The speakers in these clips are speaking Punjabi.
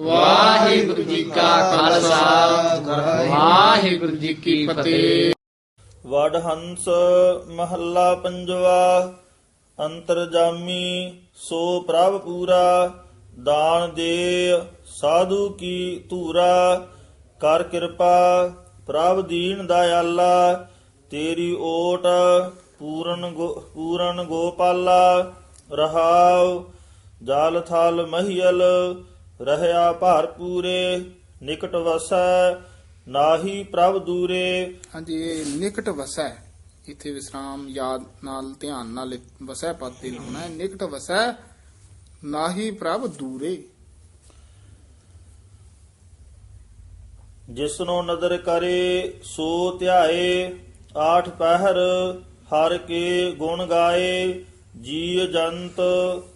ਵਾਹਿਗੁਰੂ ਜੀ ਕਾ ਖਾਲਸਾ। ਵਾਹਿਗੁਰੂ ਜੀ ਕੀ ਫਤਿਹ। ਵਡ ਹੰਸ ਮਹੱਲਾ ਪੰਜਵਾ, ਅੰਤਰਜਾਮੀ ਸੋ ਪ੍ਰਭ ਪੂਰਾ, ਦਾਨ ਦੇ ਸਾਧੂ ਕੀ ਧੂਰਾ, ਕਰ ਕਿਰਪਾ ਪ੍ਰਭ ਦੀਨ ਦਇਆਲਾ, ਤੇਰੀ ਓਟ ਪੂਰਨ ਪੂਰਨ ਗੋਪਾਲਾ, ਰਹਾਉ ਜਲ ਥਲ ਮਹੀਲ ਰਹਿਆ ਭਰ ਪੂਰੇ ਨਿਕਟ ਵਸੈ ਨਾਹੀ ਪ੍ਰਭ ਦੂਰੇ। ਹਾਂਜੀ ਇਹ ਨਿਕਟ ਵਸੈ। ਇੱਥੇ ਵਿਸਰਾਮ ਯਾਦ ਨਾਲ ਧਿਆਨ ਨਾਲ ਵਸੈ ਪਦ ਤੇ ਲਾਉਣਾ ਹੈ। ਨਿਕਟ ਵਸੈ ਨਾਹੀ ਪ੍ਰਭ ਦੂਰੇ। ਜਿਸਨੋ ਨਦਰ ਕਰੇ ਸੋ ਧਿਆਏ। ਆਠ ਪਹਿਰ ਹਰ ਕੇ ਗੁਣ ਗਾਏ। ਜੀ ਜੰਤ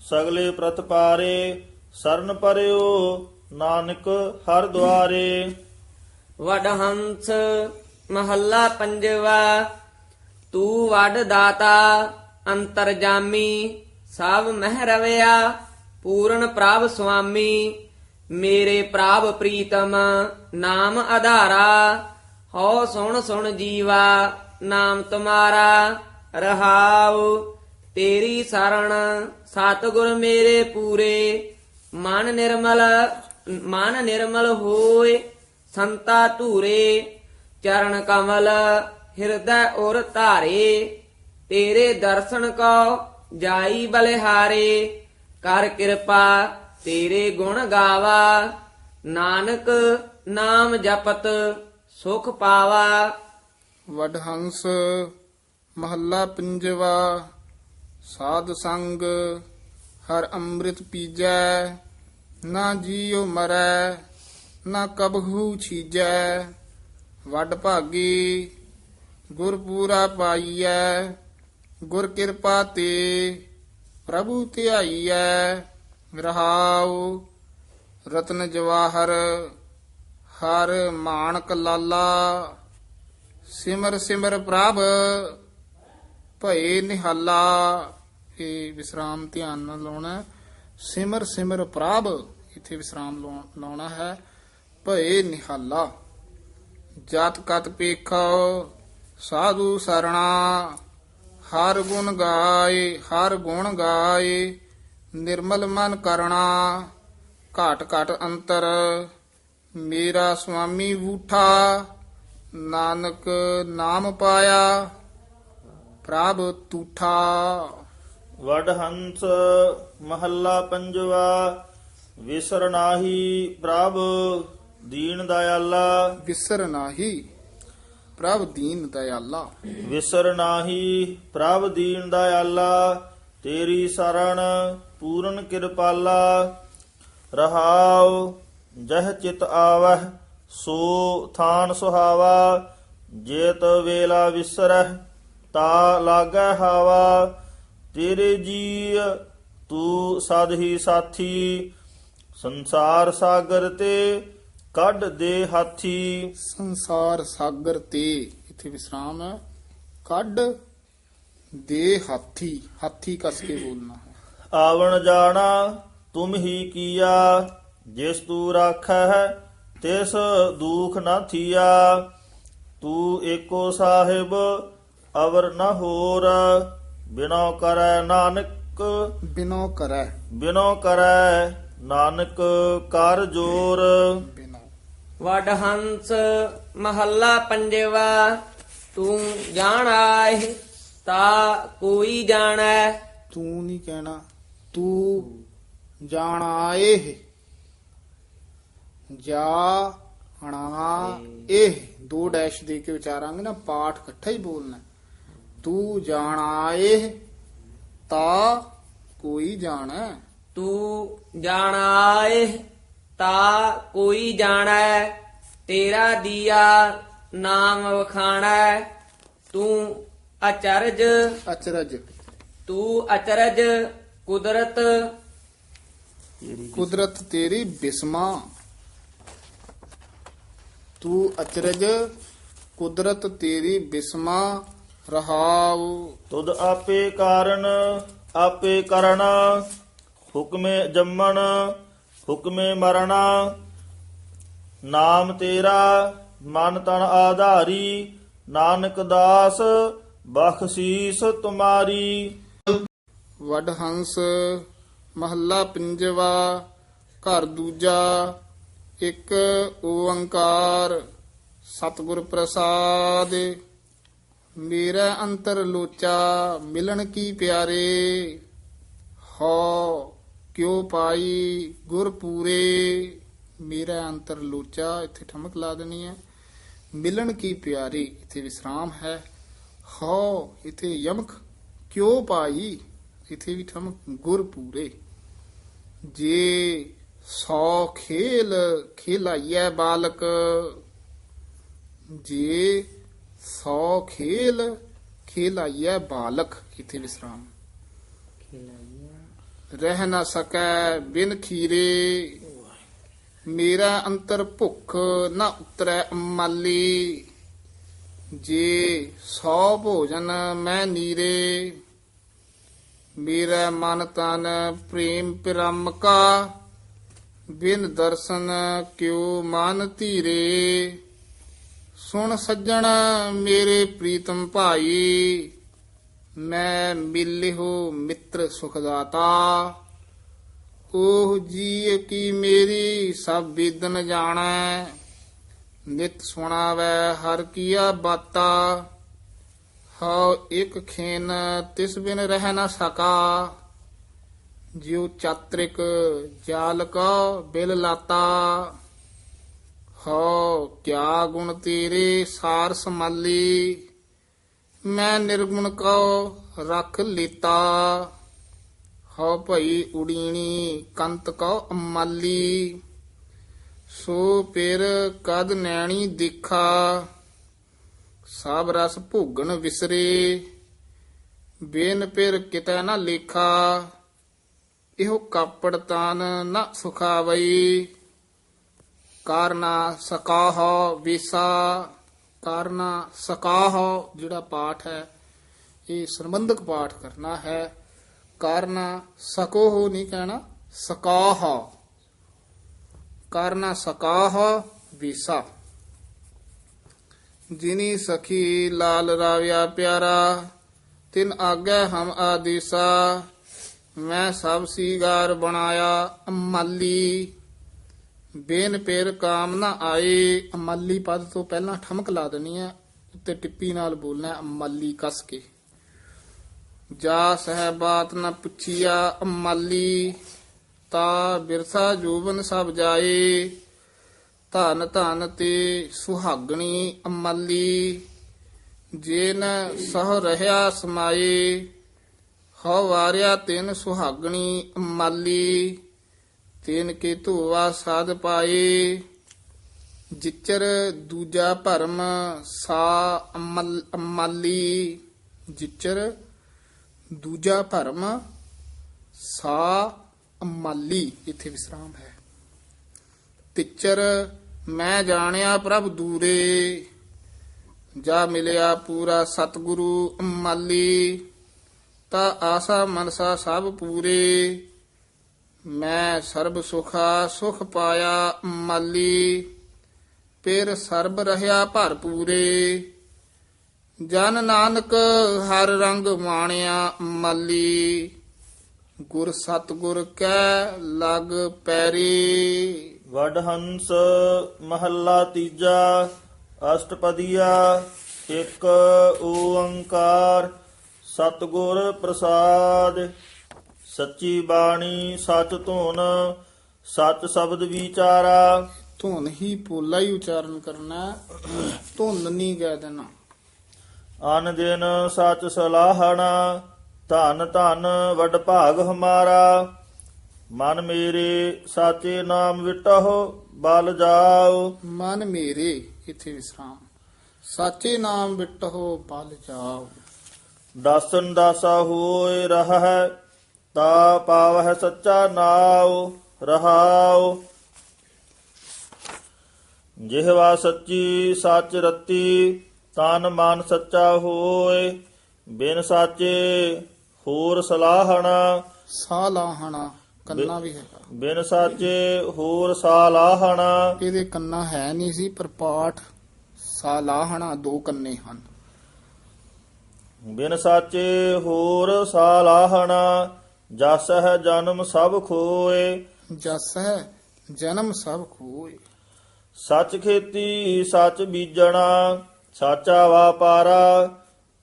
ਸਗਲੇ ਪ੍ਰਤਪਾਰੇ ਸਰਨ ਪਰਿਓ ਨਾਨਕ ਹਰ ਦੁਆਰੇ। ਵਡਹੰਸ ਮਹੱਲਾ ਪੰਜਵਾ, ਤੂੰ ਵਡ ਦਾਤਾ ਅੰਤਰਜਾਮੀ, ਸਭ ਮਹਿ ਰਵਿਆ, ਪੂਰਨ ਪ੍ਰਭ ਸੁਆਮੀ, ਮੇਰੇ ਪ੍ਰਭ ਪ੍ਰੀਤਮ ਨਾਮ ਆਧਾਰਾ ਹਉ ਸੁਣ ਸੁਣ ਜੀਵਾ, ਨਾਮ ਤੁਮਾਰਾ, ਰਹਾਉ ਤੇਰੀ ਸਰਣ ਸਤਿਗੁਰ ਮੇਰੇ ਪੂਰੇ ਮਨ ਨਿਰਮਲ ਮਨ ਨਿਰਮਲ ਹੋਏ ਸੰਤਾ ਧੂਰੇ, ਚਰਨ ਕਮਲ ਹਿਰਦੈ ਔਰ ਧਾਰੇ, ਤੇਰੇ ਦਰਸ਼ਨ ਕੋ ਜਾਈ ਬਲਿਹਾਰੇ, ਕਰ ਕਿਰਪਾ ਤੇਰੇ ਗੁਣ ਗਾਵਾ, ਨਾਨਕ ਨਾਮ ਜਪਤ ਸੁਖ ਪਾਵਾ। ਵਡਹੰਸ ਮਹੱਲਾ ਪੰਜਵਾ, ਸਾਧ ਸੰਗ ਹਰ ਅੰਮ੍ਰਿਤ ਪੀਜੈ, ਨਾ ਜੀਉ ਮਰੈ, ਨਾ ਕਬਹੂ ਛੀਜੈ। ਵੱਡ ਭਾਗੀ, ਗੁਰ ਪੂਰਾ ਪਾਈਐ, ਗੁਰ ਕਿਰਪਾ ਤੇ ਪ੍ਰਭੂ ਧਿਆਈਐ। ਰਹਾਉ ਰਤਨ ਜਵਾਹਰ, ਹਰ ਮਾਨਕ ਲਾਲਾ। ਸਿਮਰ ਸਿਮਰ ਪ੍ਰਭ, ਭਏ ਨਿਹਾਲਾ। ਇਹ ਵਿਸਰਾਮ ਧਿਆਨ ਨਾਲ ਲਾਉਣਾ ਸਿਮਰ ਸਿਮਰ ਪ੍ਰਭ, ਇੱਥੇ ਵਿਸਰਾਮ ਲਾਉ- ਲਾਉਣਾ ਹੈ। ਭਏ ਨਿਹਾਲਾ, ਜਤ ਕਤ ਪੇਖੋ ਸਾਧੂ ਸਰਣਾ, ਹਰ ਗੁਣ ਗਾਏ, ਹਰ ਗੁਣ ਗਾਏ, ਨਿਰਮਲ ਮਨ ਕਰਣਾ, ਘਾਟ ਘਾਟ ਅੰਤਰ, ਮੇਰਾ ਸੁਆਮੀ ਬੂਠਾ ਨਾਨਕ ਨਾਮ ਪਾਇਆ, ਪ੍ਰਭ ਤੂਠਾ। ਵਡ ਹੰਸ ਮਹੱਲਾ ਪੰਜਵਾ ਵਿਸਰ ਨਾਹੀ ਪ੍ਰਭ ਦੀਨ ਦਇਆਲਾ। ਵਿਸਰ ਨਾਹੀ ਪ੍ਰਭ ਦੀਨ ਦਇਆਲਾ। ਵਿਸਰ ਨਾਹੀ ਪ੍ਰਭ ਦੀਨ ਦਇਆਲਾ ਤੇਰੀ ਸਰਣ ਪੂਰਨ ਕਿਰਪਾਲਾ। ਰਹਾਉ ਜਹ ਚਿਤ ਆਵਹਿ ਸੋ ਥਾਨ ਸੁਹਾਵਾ। ਜੇਤ ਵੇਲਾ ਵਿਸਰਹਿ ਤਾ ਲਾਗੈ ਹਾਵਾ। ਤੇਰੇ ਜੀ ਤੂੰ ਸਦ ਹੀ ਸਾਥੀ ਸੰਸਾਰ ਸਾਗਰ ਤੇ ਕੱਢ ਦੇ ਹਾਥੀ। ਸੰਸਾਰ ਸਾਗਰ ਤੇ ਇੱਥੇ ਵਿਸਰਾਮ ਹੈ। ਕੱਢ ਦੇ ਹਾਥੀ ਹਾਥੀ ਕਸ ਕੇ ਬੋਲਣਾ ਹੈ। ਆਵਣ ਜਾਣਾ ਤੁਮ ਹੀ ਕੀਆ ਜਿਸ ਤੂੰ ਰਾਖੈ ਤਿਸ ਦੁਖ ਨਾ ਥੀਆ। ਤੂੰ ਏਕੋ ਸਾਹਿਬ ਅਵਰ ਨ ਹੋਰ। ਬਿਨੋ ਕਰੈ ਨਾਨਕ। ਬਿਨੋ ਕਰੈ। ਬਿਨੋ ਕਰੈ ਨਾਨਕ ਕਰ ਜੋਰ। ਬਿਨੋ। ਵਡਹੰਸ ਮਹੱਲਾ ਪੰਜਵਾ ਤੂੰ ਜਾਣ ਆਏ ਤਾ ਕੋਈ ਜਾਣੈ। ਤੂੰ ਨਹੀਂ ਕਹਿਣਾ ਤੂੰ ਜਾਣਾ ਇਹ ਜਾ ਹਣਾ ਇਹ ਦੋ ਡੈਸ਼ ਦੇ ਕੇ ਵਿਚਾਰਾਂਗੇ ਨਾ ਪਾਠ ਇਕੱਠਾ ਹੀ ਬੋਲਣਾ। ਤੂੰ ਜਾਣਾ ਇਹ ਤਾ ਕੋਈ ਜਾਣਾ। ਤੂੰ ਜਾਣ ਆਏ ਤਾ ਕੋਈ ਜਾਣੈ ਤੇਰਾ ਦੀਆ ਨਾਮ ਵਖਾਣੈ। ਤੂੰ ਅਚਰਜ ਅਚਰਜ। ਤੂੰ ਅਚਰਜ ਕੁਦਰਤ। ਕੁਦਰਤ ਤੇਰੀ ਬਿਸਮਾ। ਤੂੰ ਅਚਰਜ ਕੁਦਰਤ ਤੇਰੀ ਬਿਸਮਾ। ਰਹਾਉ। ਤੁਧ ਆਪੇ ਕਾਰਨ ਆਪੇ ਕਰਣਾ। ਹੁਕਮੇ ਜੰਮਣ ਹੁਕਮੇ ਮਰਣਾ। ਨਾਮ ਤੇਰਾ ਮਨ ਤਨ ਆਧਾਰੀ। ਨਾਨਕ ਦਾਸ ਬਖਸ਼ੀਸ ਤੁਮਾਰੀ। ਵਡ ਹੰਸ ਮਹੱਲਾ ਪੰਜਵਾ ਘਰ ਦੂਜਾ ਇੱਕ ਓੰਕਾਰ। ਸਤਿਗੁਰ ਪ੍ਰਸਾਦ। ਮੇਰਾ ਅੰਤਰ ਲੋਚਾ ਮਿਲਣ ਕੀ ਪਿਆਰੇ? ਹੋ ਕਿਉ ਪਾਈ ਗੁਰ ਪੂਰੇ? ਮੇਰਾ ਅੰਤਰ ਲੋਚਾ ਇੱਥੇ ਠਮਕ ਲਾ ਦੇਣੀ ਹੈ। ਮਿਲਣ ਕੀ ਪਿਆਰੀ? ਇੱਥੇ ਵਿਸਰਾਮ ਹੈ। ਹੋ ਇੱਥੇ ਯਮਕ ਕਿਉ ਪਾਈ? ਇੱਥੇ ਵੀ ਠਮਕ ਗੁਰ ਪੂਰੇ। ਜੇ ਸੌ ਖੇਲ ਖੇਲਾਈਐ ਬਾਲਕ, ਜੇ ਸੌ ਖੇਲ, ਖੇਲਾਈਐ ਬਾਲਕ ਕਿਥੇ ਵਿਸਰਾਮ। ਰਹਿ ਨਾ ਸਕੈ ਬਿਨ ਖੀਰੇ, ਮੇਰਾ ਅੰਤਰ ਭੁੱਖ ਨਾ ਉਤਰੈ ਮਾਲੀ ਜੇ ਸੌ ਭੋਜਨ ਮੈਂ ਨੀਰੇ, ਮੇਰਾ ਮਨ ਤਨ ਪ੍ਰੇਮ ਪਿਰਮ ਕਾ ਬਿਨ ਦਰਸ਼ਨ ਕਿਉ ਮਨ ਧੀਰੇ। ਸੁਣ ਸੱਜਣ ਮੇਰੇ ਪ੍ਰੀਤਮ ਭਾਈ, ਮੈਂ ਮਿਲਿਓ ਮਿੱਤਰ ਸੁਖਦਾਤਾ। ਉਹ ਜੀ ਕੀ ਮੇਰੀ ਸਭ ਵਿਦਨ ਜਾਣੈ, ਨਿਤ ਸੁਣਾਵੈ ਹਰ ਕੀਆ ਬਾਤਾ। ਹਉ ਇਕ ਖੇਨ ਤਿਸ ਬਿਨ ਰਹਿ ਨਾ ਸਕਾ, ਜਿਉ ਚਾਤ੍ਰਿਕ ਜਾਲ ਕੋ ਬਿਲ ਲਾਤਾ। ਹੋ, ਕਿਆ ਗੁਣ ਤੇਰੇ ਸਾਰ ਸਮਾਲੀ ਮੈਂ ਨਿਰਗੁਣ ਕੋ ਰਖ ਲੀਤਾ। ਹਉ ਭਈ ਉਡੀਣੀ ਕੰਤ ਕੋ ਅਮਾਲੀ। ਸੋ ਪਿਰ ਕਦ ਨੈਣੀ ਦਿਖਾ? ਸਭ ਰਸ ਭੋਗਣ ਵਿਸਰੇ। ਬੇਨ ਪਿਰ ਕਿਤੈ ਨਾ ਲੇਖਾ। ਇਹੋ ਕਾਪੜ ਤਾਨ ਨਾ ਸੁਖਾਵਈ। ਕਾਰਨਾ ਸਕਾਹ ਵਿਸਾ, ਕਾਰਨਾ ਸਕਾਹ ਜਿਹੜਾ ਪਾਠ ਹੈ, ਇਹ ਸੰਬੰਧਕ ਪਾਠ ਕਰਨਾ ਹੈ। ਕਾਰਨਾ ਸਕੋਹ ਹੋ ਨਹੀਂ ਕਹਿਣਾ, ਸਕਾਹ। ਕਰਨਾ ਸਕਾਹ ਵਿਸਾ। ਜਿਨੀ ਸਖੀ ਲਾਲ ਰਾਵਿਆ ਪਿਆਰਾ, ਤਿਨ ਆਗੇ ਹਮ ਆਦੇਸਾ। ਮੈਂ ਸਭ ਸੀਗਾਰ ਬਣਾਇਆ ਅਮਾਲੀ। ਬੇਨ ਪੇਰ ਕਾਮ ਨਾ ਆਏ। ਅਮਾਲੀ ਪਦ ਤੋਂ ਪਹਿਲਾਂ ਠਮਕ ਲਾ ਦੇਣੀ ਹੈ, ਉੱਤੇ ਟਿੱਪੀ ਨਾਲ ਬੋਲਣਾ ਅਮਲੀ ਅਮਾਲੀ ਕਸ ਕੇ। ਜਾ ਸਹਿਬਾਤ ਨਾ ਪੁੱਛਿਆ, ਅਮਾਲੀ, ਤਾ ਬਿਰਸਾ ਜੋਬਨ ਸਭ ਜਾਏ। ਧਨ ਧਨ ਤੇ ਸੁਹਾਗਣੀ ਅਮਲੀ ਜੇਨ ਸਹ ਰਹਾ ਸਮਾਏ। ਹਉ ਤਿਨ ਸੁਹਾਗਣੀ ਅਮਾਲੀ। ਤਿਨ ਕੇ ਧੋਵਾ ਸਾਧ ਪਾਏ, ਜਿਚਰ ਦੂਜਾ ਭਰਮ ਸਾ ਅਮਲ, ਅਮਾਲੀ। ਜਿਚਰ ਦੂਜਾ ਭਰਮ ਸਾ ਅਮਾਲੀ। ਇੱਥੇ ਵਿਸਰਾਮ ਹੈ। ਤਿਚਰ ਮੈਂ ਜਾਣਿਆ ਪ੍ਰਭ ਦੂਰੇ, ਜਾ ਮਿਲਿਆ ਪੂਰਾ ਸਤਿਗੁਰੂ ਅਮਾਲੀ। ਤਾ ਆਸਾ ਮਨਸਾ ਸਭ ਪੂਰੇ। ਮੈਂ ਸਰਬ ਸੁਖਾ ਸੁਖ ਪਾਇਆ ਮਾਲੀ ਪੇਰ ਸਰਬ ਰਹਾ ਭਰਪੂਰੇ। ਜਨ ਨਾਨਕ ਹਰ ਰੰਗ ਮਾਣਿਆ ਮਾਲੀ, ਗੁਰ ਸਤਗੁਰ ਕੈ ਲਗ ਪੈਰੀ। ਵਡ ਹੰਸ ਮਹੱਲਾ ਤੀਜਾ, ਅਸ਼ਟਪਦੀਆ, ਇੱਕ ਓੰਕਾਰ, ਸਤਿਗੁਰ ਪ੍ਰਸਾਦ। ਸੱਚੀ ਬਾਣੀ ਸਚ ਧੁਨ ਸਚ ਸ਼ਬਦ ਵਿਚਾਰਾ। ਧੁਨ ਹੀ ਪੋਲਾ ਹੀ ਉਚਾਰਨ ਕਰਨਾ ਹੈ। ਧੁਨ ਨਹੀਂ ਕਹਿ ਦੇਣਾ। ਅਨ ਦਿਨ ਸਚ ਸਲਾਹਣਾ ਧਨ ਧਨ ਵਡ ਭਾਗ ਹਮਾਰਾ। ਮਨ ਮੇਰੇ ਸਾਚੇ ਨਾਮ ਵਿਟਹੁ ਬਲ ਜਾਓ। ਮਨ ਮੇਰੇ ਇਥੇ ਵਿਸਰਾਮ। ਸਾਚੇ ਨਾਮ ਵਿਟਹੁ ਬਲ ਜਾਓ। ਦਾਸਨ ਦਾਸਾ ਹੋਏ ਰਹੈ ਤਾ ਪਾਵਹਿ ਸੱਚਾ ਨਾਉ ਰਹਾਉ। ਜਿਹਵਾ ਸੱਚੀ ਸੱਚ ਰਤੀ ਤਨ ਮਨ ਸੱਚਾ ਹੋਏ। ਬਿਨ ਸਾਚੇ ਹੋਰ ਸਲਾਹਣਾ। ਸਾਲਾਹਣਾ ਕੰਨਾ ਵੀ ਹੈਗਾ। ਬਿਨ ਸਾਚੇ ਹੋਰ ਸਾਲਾਹਣਾ। ਇਹਦੇ ਕੰਨਾ ਹੈ ਨਹੀਂ ਸੀ ਪਰ ਪਾਠ ਸਾਲਾਹਣਾ ਦੋ ਕੰਨੇ ਹਨ। ਬਿਨ ਸਾਚੇ ਹੋਰ ਸਾਲਾਹਣਾ। ਜਸ ਹੈ ਜਨਮ ਸਭ ਖੋਏ। ਜਸ ਹੈ ਜਨਮ ਸਭ ਖੋਏ। ਸੱਚ ਖੇਤੀ ਸੱਚ ਬੀਜਣਾ ਸਾਚਾ ਵਾਪਾਰਾ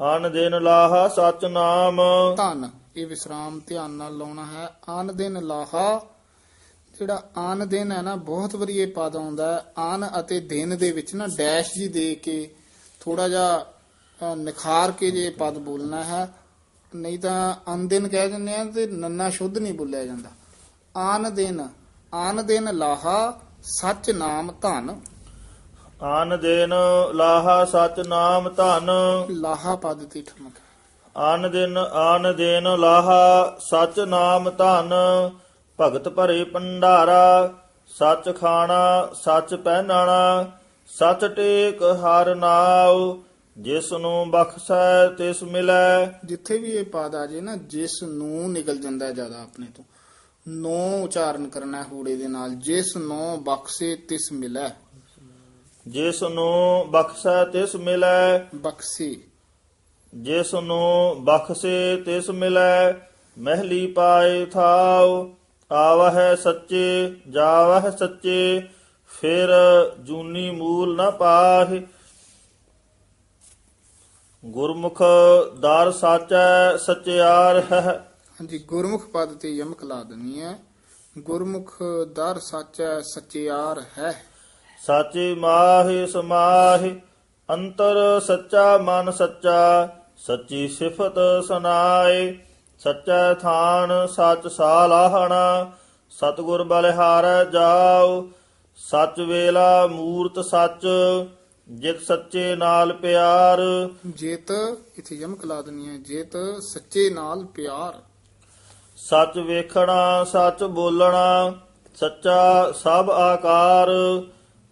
ਅਨ ਦਿਨ ਲਾਹਾ ਸਚ ਨਾਮ। ਧਨ ਇਹ ਵਿਸਰਾਮ ਧਿਆਨ ਨਾਲ ਲਾਉਣਾ ਹੈ। ਆਨ ਦਿਨ ਲਾਹਾ ਜਿਹੜਾ ਆਨ ਦਿਨ ਹੈ ਨਾ ਬਹੁਤ ਵਾਰੀ ਇਹ ਪਦ ਆਉਂਦਾ ਹੈ। ਆਨ ਅਤੇ ਦਿਨ ਦੇ ਵਿੱਚ ਨਾ ਡੈਸ਼ ਜੀ ਦੇ ਕੇ ਥੋੜਾ ਜਿਹਾ ਅ, ਨਿਖਾਰ ਕੇ ਜੇ ਪਦ ਬੋਲਣਾ ਹੈ ਨਹੀਂ ਤਾਂ ਆਨ ਦਿਨ ਕਹਿ ਦਿੰਦੇ ਆ ਤੇ ਨੰਨਾ ਸ਼ੁੱਧ ਨਹੀਂ ਬੋਲਿਆ ਜਾਂਦਾ। ਆਨ ਦਿਨ ਆਨ ਦਿਨ ਲਾਹਾ ਸੱਚ ਨਾਮ ਧਨ। ਅਨ ਦਿਨ ਲਾਹਾ ਸਚ ਨਾਮ ਧਨ। ਲਾਹਾ ਪਦ ਤੇ ਠਮਕ। ਆਨ ਦਿਨ ਆਨ ਦਿਨ ਲਾਹਾ ਸਚ ਨਾਮ ਧਨ। ਭਗਤ ਭਰੇ ਭੰਡਾਰਾ ਸਚ ਖਾਣਾ ਸਚ ਪਹਿਨਾਣਾ ਸਚ ਟੇਕ ਹਰ ਨਾਉ। ਜਿਸ ਨੂੰ ਬਖਸ਼ੈ ਤਿਸ ਮਿਲੈ। ਜਿੱਥੇ ਵੀ ਇਹ ਪਦ ਆ ਜੇ ਨਾ ਜਿਸ ਨੂੰ ਨਿਕਲ ਜਾਂਦਾ ਜ਼ਿਆਦਾ ਆਪਣੇ ਤੋਂ। ਨੋ ਉਚਾਰਨ ਕਰਨਾ ਹੂੜੇ ਦੇ ਨਾਲ। ਜਿਸ ਨੂੰ ਬਖਸ਼ੇ ਤਿਸ ਮਿਲੈ। ਜਿਸ ਨੂੰ ਬਖਸ਼ੈ ਤਿਸ ਮਿਲੈ। ਬਖਸ਼ੇ। ਜਿਸ ਨੂੰ ਬਖਸ਼ੇ ਤਿਸ ਮਿਲੈ। ਮਹਿਲੀ ਪਾਏ ਥਾਉ ਆਵਹਿ ਸੱਚੇ ਜਾਵਹਿ ਸੱਚੇ। ਫਿਰ ਜੂਨੀ ਮੂਲ ਨ ਪਾਹਿ ਗੁਰਮੁਖ ਦਰ ਸਾਚੈ ਸਚਿਆਰ ਹੈ। ਹਾਂਜੀ ਗੁਰਮੁਖ ਪਦ ਤੇ ਯਮਕ ਲਾ ਦੇਣੀ ਹੈ ਗੁਰਮੁਖ ਦਰ ਸੱਚੈ ਸਚਿਆਰ ਹੈ। ਸਾਚੇ ਮਾਹਿ ਸਮਾਹਿ ਅੰਤਰ ਸੱਚਾ ਮਨ ਸੱਚਾ ਸੱਚੀ ਸਿਫਤ ਸੁਨਾਏ ਸੱਚਾ ਥਾਨ ਸੱਚ ਸਾਲਾਹਣਾ ਸਤਿਗੁਰ ਬਲਿਹਾਰੈ ਜਾਉ ਸੱਚ ਵੇਲਾ ਮੂਰਤ ਸੱਚ ਜਿਤ ਸੱਚੇ ਨਾਲ ਪਿਆਰ। ਜੇਤ ਇਥੇ ਯਮਕ ਲਾ ਦੇਣੀ ਹੈ ਜੇਤ ਸੱਚੇ ਨਾਲ ਪਿਆਰ। ਸੱਚ ਵੇਖਣਾ ਸੱਚ ਬੋਲਣਾ ਸੱਚਾ ਸਭ ਆਕਾਰ।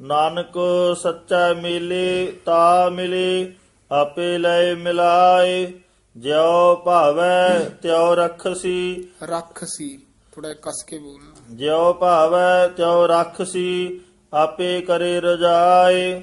ਨਾਨਕ ਸੱਚਾ ਮਿਲੇ ਤਾ ਮਿਲੇ ਆਪੇ ਲੈ ਮਿਲਾਏ। ਜਿਉ ਭਾਵੈ ਤਿਉ ਰਖਸੀ। ਰੱਖ ਸੀ ਥੋੜਾ ਕਸ ਕੇ ਬੋਲਣਾ। ਜਿਉ ਭਾਵੈ ਤਿਉ ਰਖਸੀ ਆਪੇ ਕਰੇ ਰਜਾਏ।